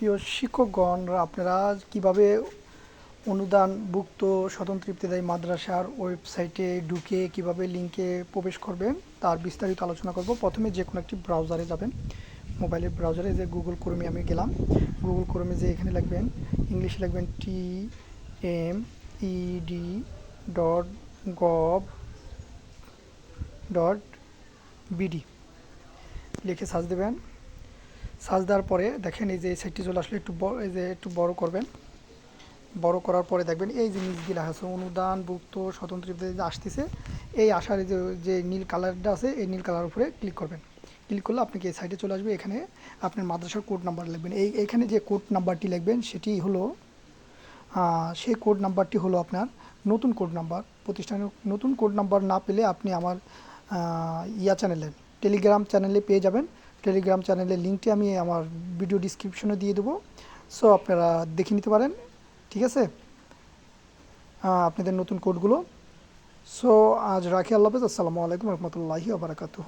প্রিয় শিক্ষকগণ, আপনারা কীভাবে অনুদানভুক্ত স্বতন্ত্র ইবতেদায়ী মাদ্রাসার ওয়েবসাইটে ঢুকে কীভাবে লিঙ্কে প্রবেশ করবেন, তার বিস্তারিত আলোচনা করব। প্রথমে যে কোনো একটি ব্রাউজারে যাবেন। মোবাইলের ব্রাউজারে যে গুগল ক্রোমে আমি গেলাম। গুগল ক্রোমে যে এখানে লিখবেন, ইংলিশে লিখবেন T M E D dot gov dot B D লিখে সার্চ দেবেন। সার্চ দেওয়ার পরে দেখেন এই যে এই সাইটটি চলে আসলে, একটু বড়, এই যে একটু বড় করবেন। বড় করার পরে দেখবেন এই যে নিচগুলো লেখা আছে, অনুদানভুক্ত স্বতন্ত্র আসতেছে, এই আসার যে যে নীল কালারটা আছে, এই নীল কালার উপরে ক্লিক করবেন। ক্লিক করলে আপনাকে এই সাইটে চলে আসবে, এখানে আপনার মাদ্রাসার কোড নাম্বার লিখবেন। এই, এখানে যে কোড নাম্বারটি লিখবেন, সেটি হলো সেই কোড নাম্বারটি হলো আপনার নতুন কোড নাম্বার প্রতিষ্ঠানের নতুন কোড নাম্বার না পেলে আপনি আমার ইয়া চ্যানেলে টেলিগ্রাম চ্যানেলে পেয়ে যাবেন। টেলিগ্রাম চ্যানেলের লিঙ্কটি আমি আমার ভিডিও ডিসক্রিপশনে দিয়ে দেবো। সো আপনারা দেখে নিতে পারেন, ঠিক আছে? আপনাদের নতুন কোডগুলো সো আজ রাখি আল্লাহ হাফেজ। আসসালামু আলাইকুম রহমতুল্লাহি আবরাকাতুহ